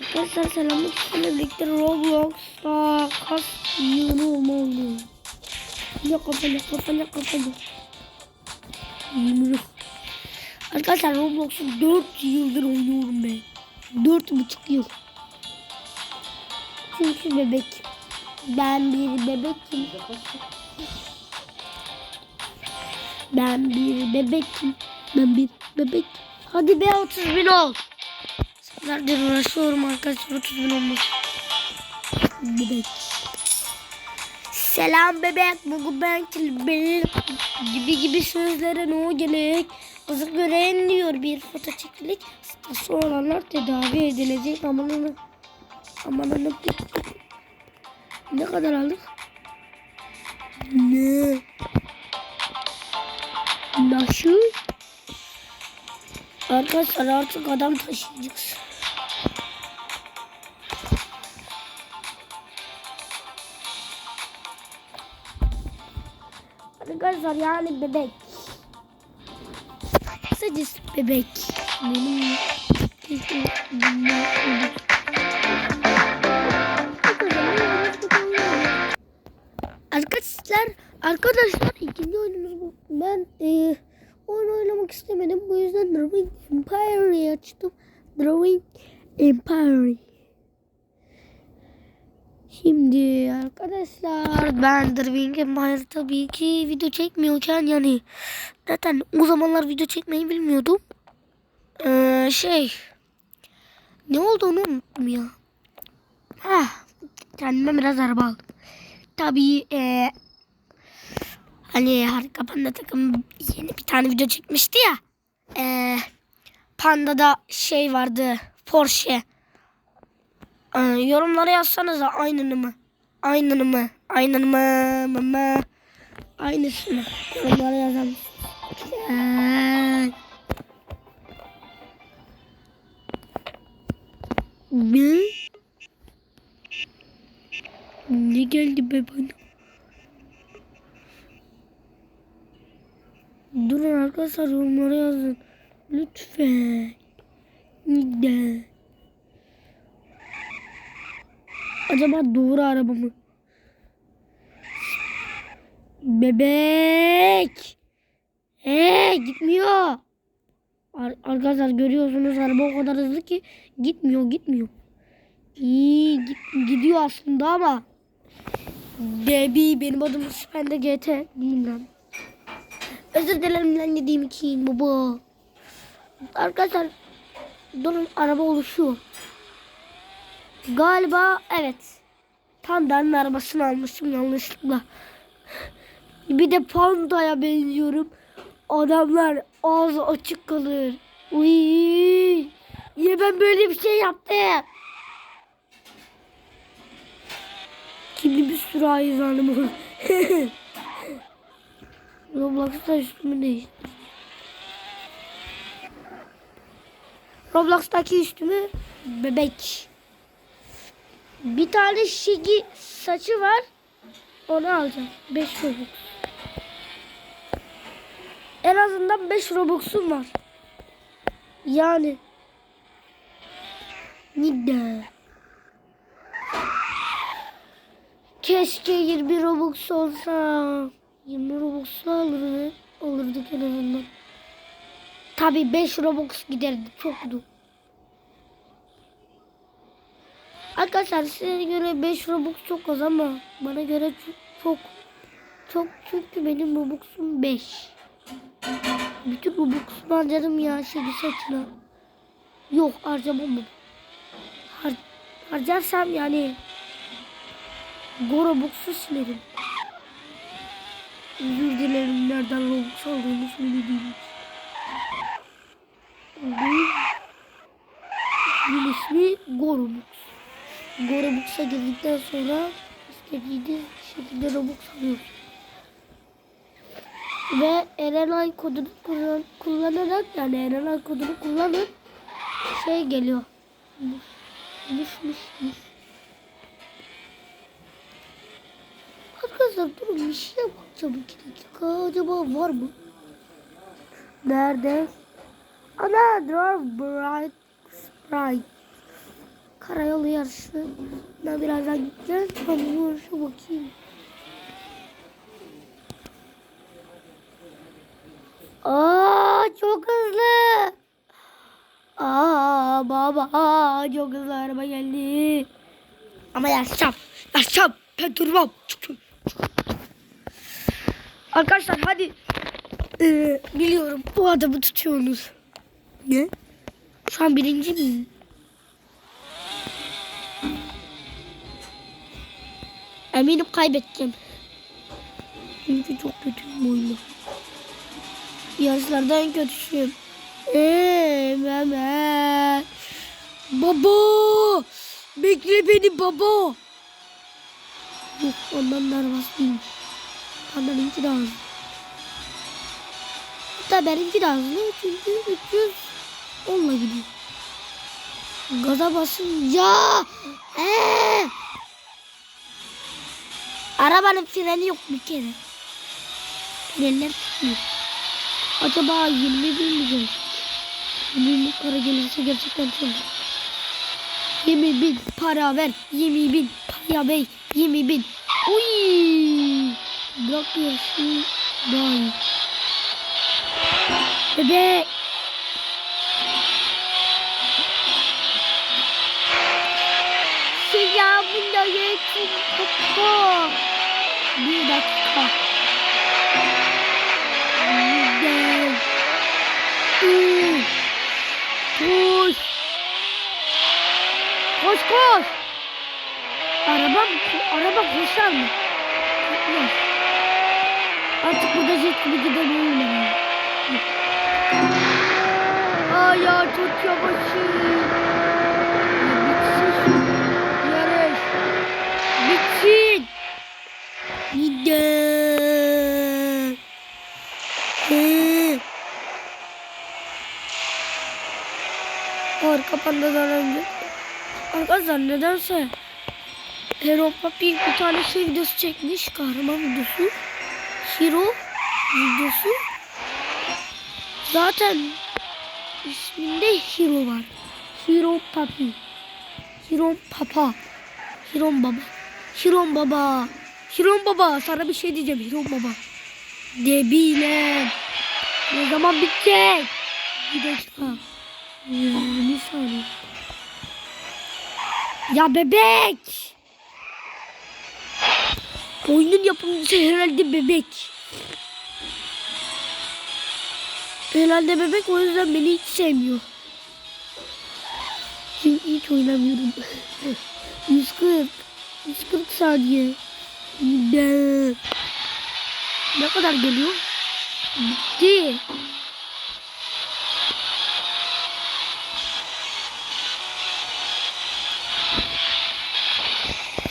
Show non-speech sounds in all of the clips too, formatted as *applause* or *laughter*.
Arkadaşlar selamlık sizinle birlikte Roblox'ta kas yığını olmalı. Ya kapalı kapalı kapalı. Yemin Arkadaşlar Roblox'u 4 yıldır oynuyorum ben. 4,5 yıl. Çünkü bebek. Ben bir bebekim. Ben bir bebekim. Ben bir bebek. Hadi be 30 bin ol. Saatlerdir uğraşıyorum arkadaşlar 30 bin olmuş. Bebek. Selam bebek. Bugün ben benim gibi gibi sözlere ne o gerek. Kızı gören diyor bir foto çekilik. Hastası olanlar tedavi edilecek. Amanını. Amanını. Ne kadar aldık? Ne? Nasıl? Arkadaşlar artık adam taşıyacağız. Arkadaşlar yani bebek. Kısacası bebek. Benim Arkadaşlar, arkadaşlar ikinci oyunumuz bu. Ben e, oyun oynamak istemedim. Bu yüzden Drawing Empire'ı açtım. Drawing Empire. Şimdi arkadaşlar ben Drawing Empire tabii ki video çekmiyorken yani zaten o zamanlar video çekmeyi bilmiyordum. Ee, şey ne olduğunu unuttum ya. Ah, kendime biraz araba aldım. Tabii e, hani harika panda takım yeni bir tane video çekmişti ya. E, Panda'da şey vardı Porsche. E, yorumlara yazsanıza aynını mı? Aynını mı? Aynını mı? mı, mı? Aynısı mı? Yorumlara yazalım. Güzel. Ne? Ne geldi be bana? Durun arkadaşlar yorumlara yazın. Lütfen. Neden? Acaba doğru araba mı? Bebek. Ee gitmiyor. Ar- arkadaşlar görüyorsunuz araba o kadar hızlı ki gitmiyor gitmiyor. İyi git- gidiyor aslında ama Debi benim adım Süpende GT değil lan. Özür dilerim lan dediğim için baba. Arkadaşlar durun araba oluşuyor. Galiba evet. Panda'nın arabasını almışım yanlışlıkla. Bir de Panda'ya benziyorum. Adamlar ağzı açık kalır. Uy. Niye ben böyle bir şey yaptım? Şimdi bir sürü hayvanım var. *laughs* Roblox'ta üstümü değiştir. Roblox'taki üstümü bebek. Bir tane şigi saçı var. Onu alacağım. 5 Robux. En azından 5 Robux'um var. Yani. Nida. Keşke 20 Robux olsa. 20 Robux alırdı. Alırdık en azından. Tabi 5 Robux giderdi. Çoktu. Arkadaşlar size göre 5 Robux çok az ama bana göre çok çok, çok çünkü benim Robux'um 5. Bütün Robux'umu harcadım ya şimdi saçına. Yok harcamam bunu. Har harcarsam yani Gorobux'u silerim. Özür dilerim nereden Robux aldığımı söylediğim için. Bunun ismi Gorobux. Gorobux'a girdikten sonra istediğiniz şekilde Robux alıyorsunuz. Ve Erenay kodunu kullan kullanarak yani Erenay kodunu kullanıp şey geliyor. Mış. Arkadaşlar durun bir şeye bakacağım iki dakika. Acaba var mı? Nerede? Ana Draw Bright Sprite. Karayolu yarışına birazdan gideceğiz. Kamyon yarışı bakayım. Aa çok hızlı. Aa baba çok hızlı araba geldi. Ama yaşam. Yaşam. Ben durmam. Arkadaşlar hadi. Ee, biliyorum bu adamı tutuyorsunuz. Ne? Şu an birinci miyim? Eminim kaybedeceğim. Çünkü çok kötüyüm oyunda. Yarışlarda en kötüsüyüm. Eee Mehmet. Baba. Bekle beni baba. Yok ondan nervaslıyım. Benimki daha hızlı. Hatta benimki daha hızlı çünkü 300 onunla gidiyor. Gaza basınca ee! Arabanın freni yok bir kere. Frenler tutmuyor. Acaba 20 bin mi gelecek? 20 bin para gelirse gerçekten çok güzel. 20 bin para ver. 20 bin para ver. 20 bin. Uy. Bırak yarışı. Daha iyi. Bebek. Papa. Bir dakika. Gel. Üç. Koş. Koş koş. Araba araba koşar mı? Koşmaz. Artık burada jet gibi gidemiyorum. Ay ya çok yavaşım. Arka pandadan önce. Arkadaşlar nedense Hero Papi bir tane şey videosu çekmiş. Kahraman videosu. Hero videosu. Zaten isminde Hero var. Hero Papi. Hero Papa. Hero Baba. Hero Baba. Hero Baba. Sana bir şey diyeceğim Hero Baba. Debile. Ne zaman bitecek? Bir dakika. Ya, bir saniye. Ya bebek. Oyunun yapımcısı herhalde bebek. Herhalde bebek o yüzden beni hiç sevmiyor. Çünkü hiç oynamıyorum. *laughs* 140. 140 saniye. Ne kadar geliyor? Bitti.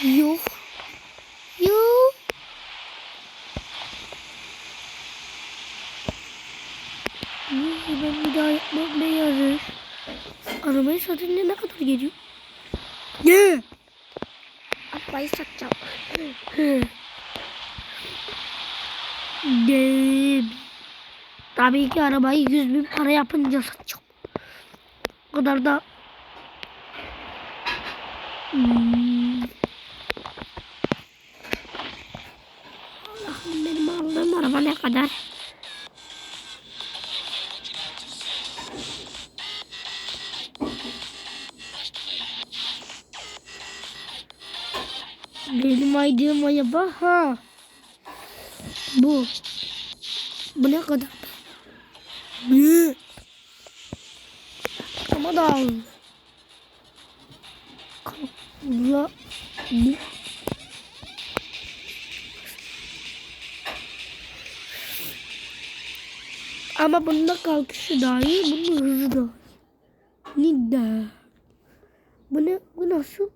Yok. Yok. Neyse ben bir daha yapmam ne yarış. Arabayı satınca ne kadar geliyor? Ne? Arabayı satacağım. Hı. Ne? Tabii ki arabayı 100 bin para yapınca satacağım. O kadar da. Allah'ım benim aldığım araba ne kadar? Benim aldığım araba ha. Bu. Bu ne kadar? Ama daha az. La bu Ama bunda kalkışı daha iyi, bunun hızı da. Nida. Bu ne? Bu nasıl?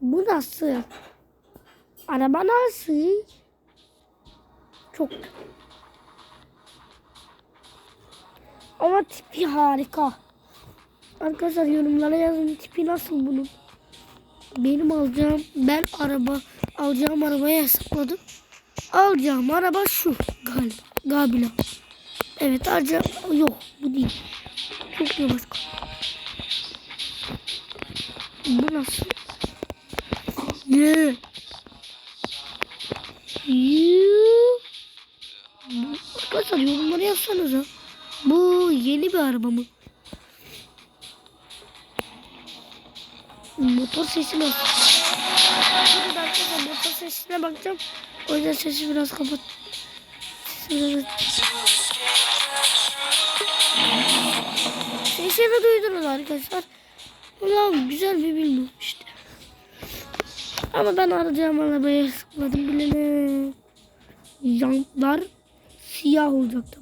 Bu nasıl? Araba nasıl? Çok. Ama tipi harika. Arkadaşlar yorumlara yazın tipi nasıl bunun. Benim alacağım ben araba alacağım arabayı hesapladım. Alacağım araba şu galiba. Galiba. Evet alacağım yok bu değil. Çok yavaş. Bu nasıl? Yuuu. Bu- Arkadaşlar yorumlara yazsanıza. Bir araba mı? Motor sesi arkadaşlar motor sesine bakacağım. O yüzden sesi biraz kapat. Sesi duydunuz arkadaşlar. Valla güzel bir bilmiyorum işte. Ama ben arayacağım arabaya sıkmadım bilene. Jantlar siyah olacak tabii ki.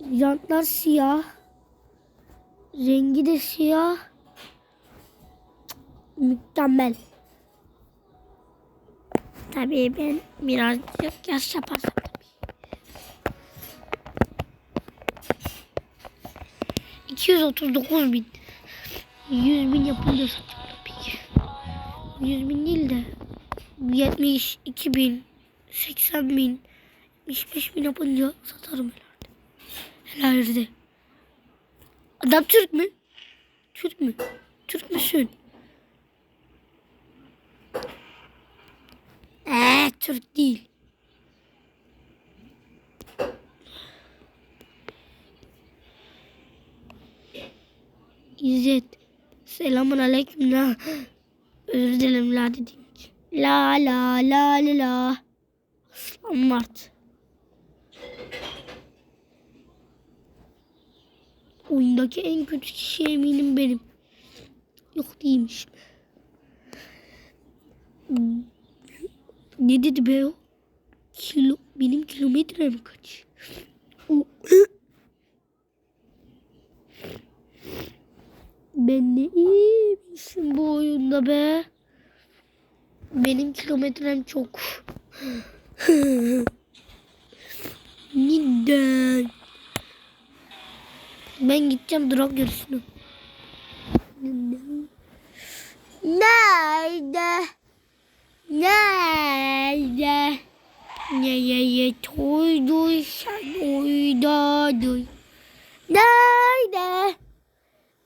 Jantlar siyah. Rengi de siyah. Mükemmel. Tabii ben birazcık yaş yaparsam tabii. 239 bin. 100 bin yapınca satacağım tabii ki. 100 bin değil de 72 bin, 80 bin, 75 bin yapınca satarım herhalde. Herhalde. Adam Türk mü? Türk mü? Türk müsün? Eee Türk değil. İzzet. Selamun aleyküm la. Özür dilerim la için. La la la la la. Aslan Mart. Oyundaki en kötü kişi eminim benim. Yok değilmiş. Ne dedi be o? Kilo, benim kilometrem kaç? O, Ben ne iyiymişim bu oyunda be. Benim kilometrem çok. Neden? Ben gideceğim drop görüşünü. Nerede? Nerede? Nereye toyduysan oydadır. Nerede?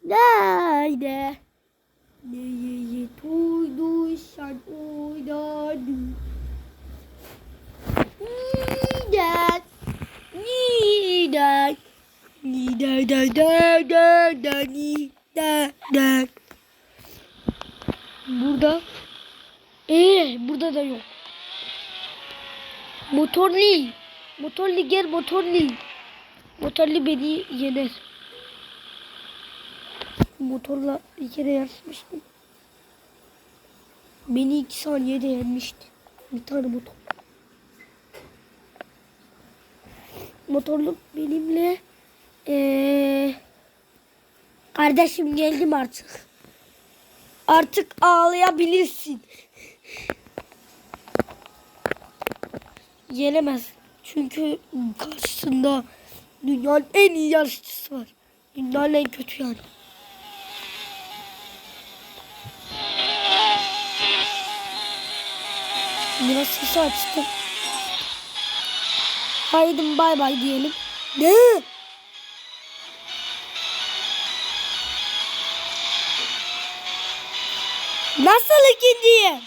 Nerede? Nereye toyduysan oydadır. Neden? Neden? Neden? Neden? Neden? Neden? Burada. Ee, burada da yok. Motorli. Motorli gel motorli. Motorli beni yener. Motorla bir kere yarışmıştım. Beni iki saniyede yenmişti. Bir tane motor. Motorlu benimle ee, kardeşim geldim artık. Artık ağlayabilirsin. Yenemez. Çünkü karşısında dünyanın en iyi yarışçısı var. Dünyanın en kötü yani. Biraz sesi açtım. Haydi bay bay diyelim. Ne? Nasıl ikinciyim?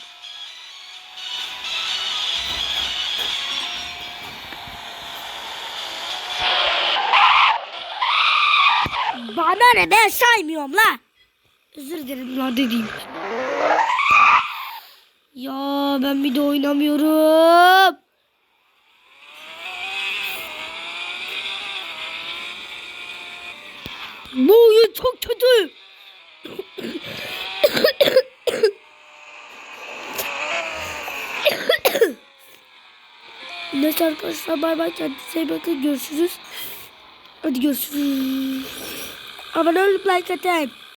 Bana ne ben saymıyorum la. Özür dilerim la dediğim. Ya ben bir de oynamıyorum. Bu oyun çok kötü. Neyse arkadaşlar bay bay kendinize iyi bakın görüşürüz. Hadi görüşürüz. Abone olup like atın.